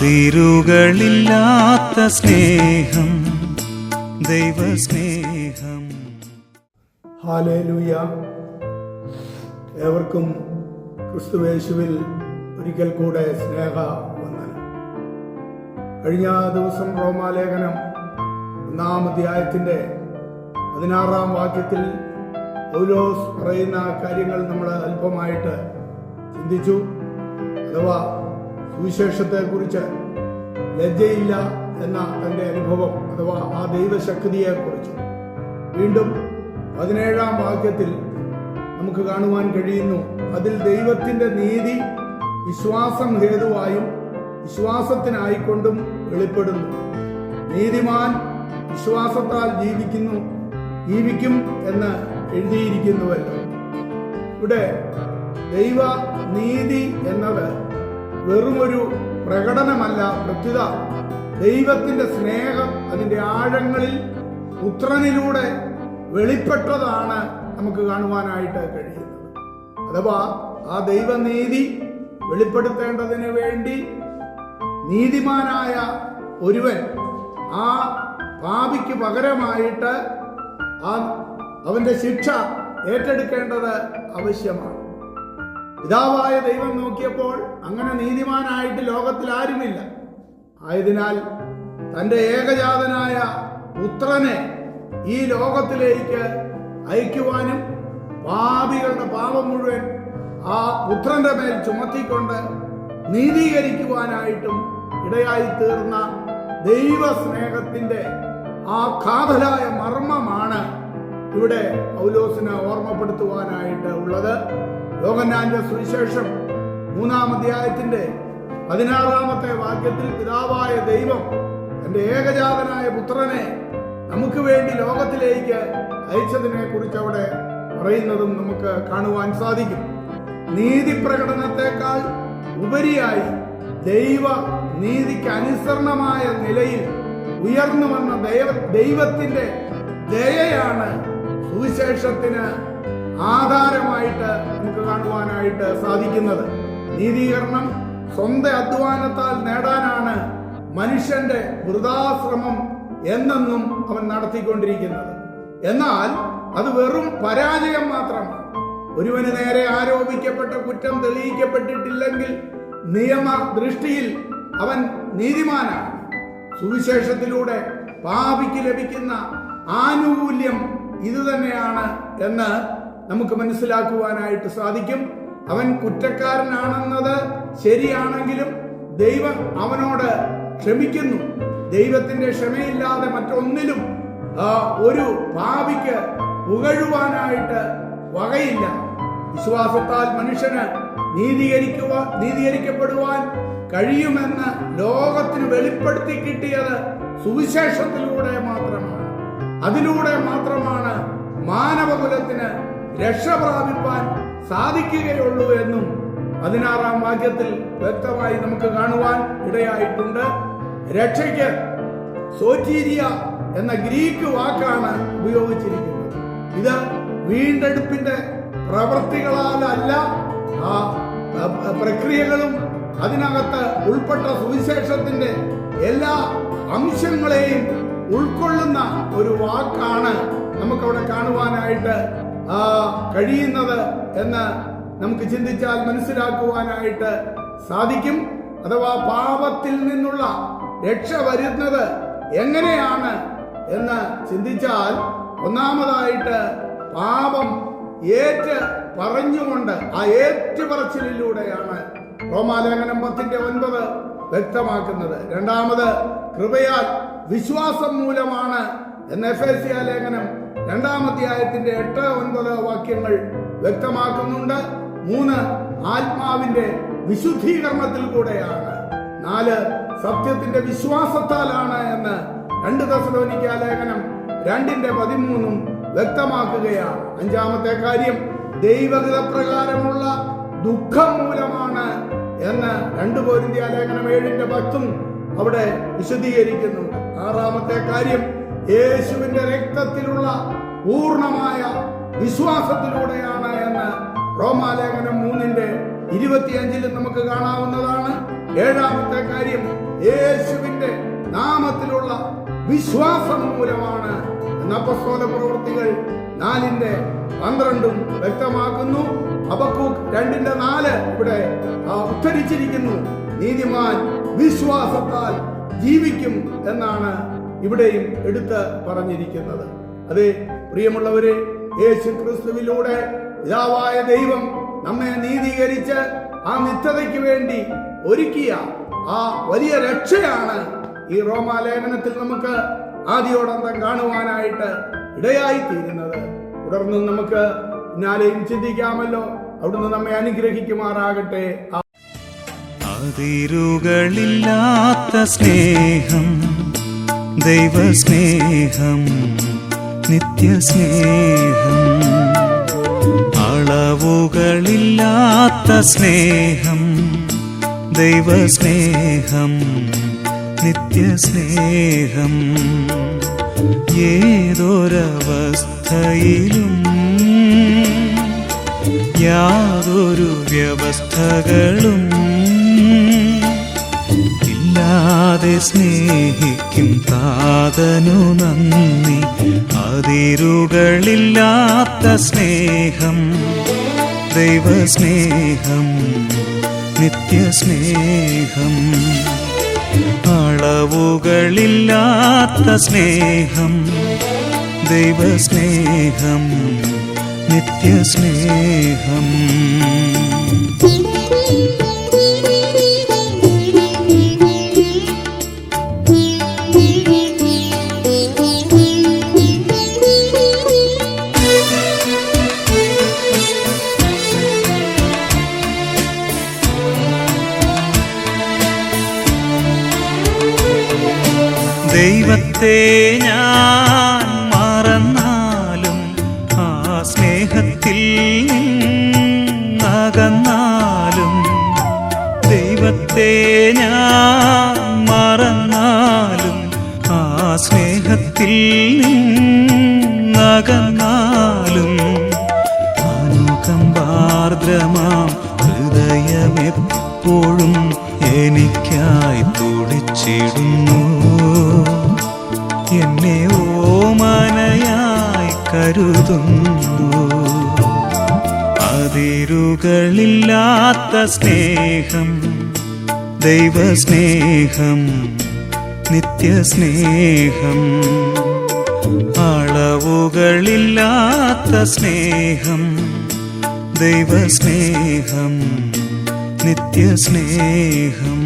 അതിരുകളില്ലാത്ത സ്നേഹം ദൈവസ്നേഹം. ഹാലേലൂയ ഏവർക്കും ക്രിസ്തുവേശുവിൽ ഒരിക്കൽ കൂടെ സ്നേഹ വന്ദനം കഴിഞ്ഞ ദിവസം റോമാലേഖനം ഒന്നാം അധ്യായത്തിന്റെ പതിനാറാം വാക്യത്തിൽ പൗലോസ് പറയുന്ന കാര്യങ്ങൾ നമ്മൾ അല്പമായിട്ട് ചിന്തിച്ചു. അഥവാ സുവിശേഷത്തെക്കുറിച്ച് ലജ്ജയില്ല എന്ന തന്റെ അനുഭവം അഥവാ ആ ദൈവശക്തിയെക്കുറിച്ച്. വീണ്ടും പതിനേഴാം വാക്യത്തിൽ നമുക്ക് കാണുവാൻ കഴിയുന്നു അതിൽ ദൈവത്തിന്റെ നീതി വിശ്വാസം ഹേതുവായും വിശ്വാസത്തിനായിക്കൊണ്ടും വെളിപ്പെടുന്നു. നീതിമാൻ വിശ്വാസത്താൽ ജീവിക്കുന്നു ജീവിക്കും എന്ന് എഴുതിയിരിക്കുന്നുവല്ലോ. ഇവിടെ ദൈവ നീതി എന്നത് വെറുമൊരു പ്രകടനമല്ല പ്രത്യുത. ദൈവത്തിന്റെ സ്നേഹം അതിന്റെ ആഴങ്ങളിൽ പുത്രനിലൂടെ വെളിപ്പെട്ടതാണ് നമുക്ക് കാണുവാനായിട്ട് കഴിയുന്നത്. അഥവാ ആ ദൈവനീതി വെളിപ്പെടുത്തേണ്ടതിന് വേണ്ടി നീതിമാനായ ഒരുവൻ ആ പാപിക്ക് പകരമായിട്ട് ആ അവന്റെ ശിക്ഷ ഏറ്റെടുക്കേണ്ടത് ആവശ്യമാണ്. പിതാവായ ദൈവം നോക്കിയപ്പോൾ അങ്ങനെ നീതിമാനായിട്ട് ലോകത്തിൽ ആരുമില്ല. ആയതിനാൽ തന്റെ ഏകജാതനായ പുത്രനെ ഈ ലോകത്തിലേക്ക് അയക്കുവാനും പാപികളുടെ പാപം മുഴുവൻ ആ പുത്രന്റെ മേൽ ചുമത്തിക്കൊണ്ട് നീതീകരിക്കുവാനായിട്ടും ഇടയായി തീർന്ന ദൈവസ്നേഹത്തിന്റെ ആ കാതലായ മർമ്മമാണ് ഇവിടെ പൗലോസിന് ഓർമ്മപ്പെടുത്തുവാനായിട്ട് ഉള്ളത്. യോഗന്നാന്റെ സുവിശേഷം മൂന്നാം അധ്യായത്തിന്റെ പതിനാറാമത്തെ വാക്യത്തിൽ പിതാവായ ദൈവം തന്റെ ഏകജാതനായ പുത്രനെ നമുക്ക് വേണ്ടി ലോകത്തിലേക്ക് അയച്ചതിനെ കുറിച്ച് അവിടെ പറയുന്നതും നമുക്ക് കാണുവാൻ സാധിക്കും. നീതി പ്രകടനത്തെക്കാൾ ഉപരിയായി ദൈവ നീതിക്ക് അനുസരണമായ നിലയിൽ ഉയർന്നു വന്ന ദൈവ ദൈവത്തിന്റെ ദയയാണ് സുവിശേഷത്തിന് ആധാരമായിട്ട് നമുക്ക് കാണുവാനായിട്ട് സാധിക്കുന്നത്. നീതീകരണം സ്വന്തം അധ്വാനത്താൽ നേടാനാണ് മനുഷ്യന്റെ വൃതാശ്രമം എന്നെന്നും അവൻ നടത്തിക്കൊണ്ടിരിക്കുന്നത്. എന്നാൽ അത് വെറും പരാജയം മാത്രമാണ്. ഒരുവന് നേരെ ആരോപിക്കപ്പെട്ട കുറ്റം തെളിയിക്കപ്പെട്ടിട്ടില്ലെങ്കിൽ നിയമ ദൃഷ്ടിയിൽ അവൻ നീതിമാനാണ്. സുവിശേഷത്തിലൂടെ പാപിക്ക് ലഭിക്കുന്ന ആനുകൂല്യം ഇതുതന്നെയാണ് എന്ന് നമുക്ക് മനസ്സിലാക്കുവാനായിട്ട് സാധിക്കും. അവൻ കുറ്റക്കാരനാണെന്നത് ശരിയാണെങ്കിലും ദൈവം അവനോട് ക്ഷമിക്കുന്നു. ദൈവത്തിന്റെ ക്ഷമയില്ലാതെ മറ്റൊന്നിലും ഒരു പാപിക്ക് പുകഴുവാനായിട്ട് വകയില്ല. വിശ്വാസത്താൽ മനുഷ്യന് നീതീകരിക്കുവാ നീതീകരിക്കപ്പെടുവാൻ കഴിയുമെന്ന് ലോകത്തിന് വെളിപ്പെടുത്തി കിട്ടിയത് സുവിശേഷത്തിലൂടെ മാത്രമാണ്. അതിലൂടെ മാത്രമാണ് മാനവകുലത്തിന് രക്ഷ പ്രാപിപ്പാൻ സാധിക്കുകയുള്ളൂ എന്നും പതിനാറാം വാക്യത്തിൽ വ്യക്തമായി നമുക്ക് കാണുവാൻ ഇടയായിട്ടുണ്ട്. രക്ഷയ്ക്ക് സോറ്റീരിയ എന്ന ഗ്രീക്ക് വാക്കാണ് ഉപയോഗിച്ചിരിക്കുന്നത്. ഇത് വീണ്ടെടുപ്പിന്റെ പ്രവൃത്തികളാലല്ല ആ പ്രക്രിയകളും അതിനകത്ത് ഉൾപ്പെട്ട സുവിശേഷത്തിന്റെ എല്ലാ അംശങ്ങളെയും ഉൾക്കൊള്ളുന്ന ഒരു വാക്കാണ് നമുക്കവിടെ കാണുവാനായിട്ട് കഴിയുന്നത് എന്ന് നമുക്ക് ചിന്തിച്ചാൽ മനസ്സിലാക്കുവാനായിട്ട് സാധിക്കും. അഥവാ പാപത്തിൽ നിന്നുള്ള രക്ഷ വരുന്നത് എങ്ങനെയാണ് എന്ന് ചിന്തിച്ചാൽ ഒന്നാമതായിട്ട് പാപം ഏറ്റ് പറഞ്ഞുകൊണ്ട് ആ ഏറ്റുപറച്ചിലൂടെയാണ് റോമാലേഖനം പത്തിന്റെ ഒൻപത് വ്യക്തമാക്കുന്നത്. രണ്ടാമത് കൃപയാൽ വിശ്വാസം മൂലമാണ് എന്ന് എഫ് എ സി ആ ലേഖനം രണ്ടാമധ്യായത്തിന്റെ എട്ട് ഒൻപത് വാക്യങ്ങൾ വ്യക്തമാക്കുന്നുണ്ട്. മൂന്ന് ആത്മാവിന്റെ വിശുദ്ധീകരണത്തിൽ കൂടെയാണ്. നാല് സത്യത്തിന്റെ വിശ്വാസത്താലാണ് എന്ന് രണ്ട് ദശലോനിക്ക ലേഖനം രണ്ടിന്റെ പതിമൂന്നും വ്യക്തമാക്കുകയാണ്. അഞ്ചാമത്തെ കാര്യം ദൈവഗത പ്രകാരമുള്ള ദുഃഖം മൂലമാണ് എന്ന് രണ്ട് പോരിന്ത്യ ലേഖനം ഏഴിന്റെ പത്തും അവിടെ വിശദീകരിക്കുന്നുണ്ട്. ആറാമത്തെ കാര്യം യേശുവിന്റെ രക്തത്തിലുള്ള പൂർണമായ വിശ്വാസത്തിലൂടെയാണ് എന്ന് റോമാലേഖനം മൂന്നിന്റെ ഇരുപത്തിയഞ്ചിലും നമുക്ക് കാണാവുന്നതാണ്. ഏഴാമത്തെ കാര്യം യേശുവിന്റെ നാമത്തിലുള്ള വിശ്വാസം മൂലമാണ് നപ്പസ്തോല പ്രവൃത്തികൾ നാലിന്റെ പന്ത്രണ്ടും വ്യക്തമാക്കുന്നു. അബക്കൂക്ക് രണ്ടിന്റെ നാല് ഇവിടെ ഉദ്ധരിച്ചിരിക്കുന്നു. നീതിമാൻ വിശ്വാസത്താൽ ജീവിക്കും എന്നാണ് ഇവിടെയും എടുത്ത് പറഞ്ഞിരിക്കുന്നത്. അതെ പ്രിയമുള്ളവരെ യേശു ക്രിസ്തുവിലൂടെ പിതാവായ ദൈവം നമ്മെ നീതീകരിച്ച് ആ നിത്യതയ്ക്ക് വേണ്ടി ഒരുക്കിയ ആ വലിയ രക്ഷയാണ് ഈ റോമാലേഖനത്തിൽ നമുക്ക് ആദ്യോടന്തം കാണുവാനായിട്ട് ഇടയായി തീരുന്നത് തുടർന്ന് നമുക്ക് പിന്നാലെയും ചിന്തിക്കാമല്ലോ. അവിടുന്ന് നമ്മെ അനുഗ്രഹിക്കുമാറാകട്ടെ. അതിരുകളില്ലാത്ത സ്നേഹം ദൈവസ്നേഹം നിത്യസ്നേഹം അളവുകളില്ലാത്ത സ്നേഹം ദൈവസ്നേഹം നിത്യസ്നേഹം. ഏതൊരവസ്ഥയിലും യാതൊരു വ്യവസ്ഥകളും ഇല്ലാതെ സ്നേഹിക്കും താതനു നന്ദി. അതിരുകളില്ലാത്ത സ്നേഹം ദൈവസ്നേഹം നിത്യസ്നേഹം. അളവുകളില്ലാത്ത സ്നേഹം ദൈവസ്നേഹം നിത്യസ്നേഹം. ദൈവത്തെ ഞാൻ മറന്നാലും ആ സ്നേഹത്തിൽ അകന്നാലും ദൈവത്തെ ഞാൻ മറന്നാലും ആ സ്നേഹത്തിൽ അകന്നാലും അനുകമ്പാർദ്രമാം ഹൃദയമെപ്പോഴും എനിക്കായി തുടിച്ചിടുന്നു. എന്നെ ഓമനയായി കരുതുന്നു. അതിരുകളില്ലാത്ത സ്നേഹം ദൈവസ്നേഹം നിത്യസ്നേഹം അളവുകളില്ലാത്ത സ്നേഹം ദൈവസ്നേഹം നിത്യസ്നേഹം.